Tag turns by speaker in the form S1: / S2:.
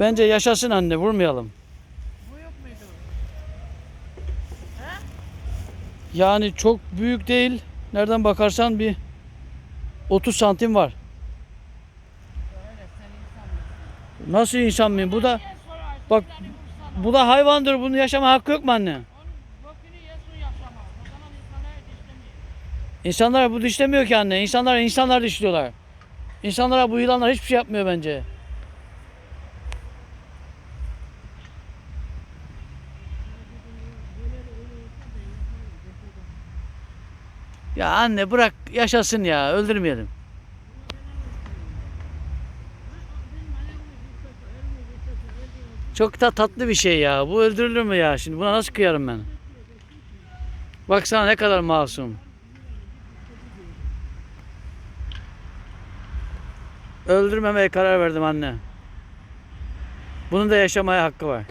S1: Bence yaşasın anne vurmayalım.
S2: Bu yok muydu?
S1: Yani çok büyük değil. Nereden bakarsan bir 30 santim var. Nasıl insan mıyım? Bu da bak bu da hayvandır. Bunun yaşama hakkı yok mu anne? İnsanlar bu dişlemiyor ki anne. İnsanlar insanlar dişliyorlar. İnsanlara bu yılanlar hiçbir şey yapmıyor bence. Ya anne bırak yaşasın ya öldürmeyelim. Çok da tatlı bir şey ya. Bu öldürülür mü ya? Şimdi buna nasıl kıyarım ben? Baksana ne kadar masum. Öldürmemeye karar verdim anne. Bunun da yaşamaya hakkı var.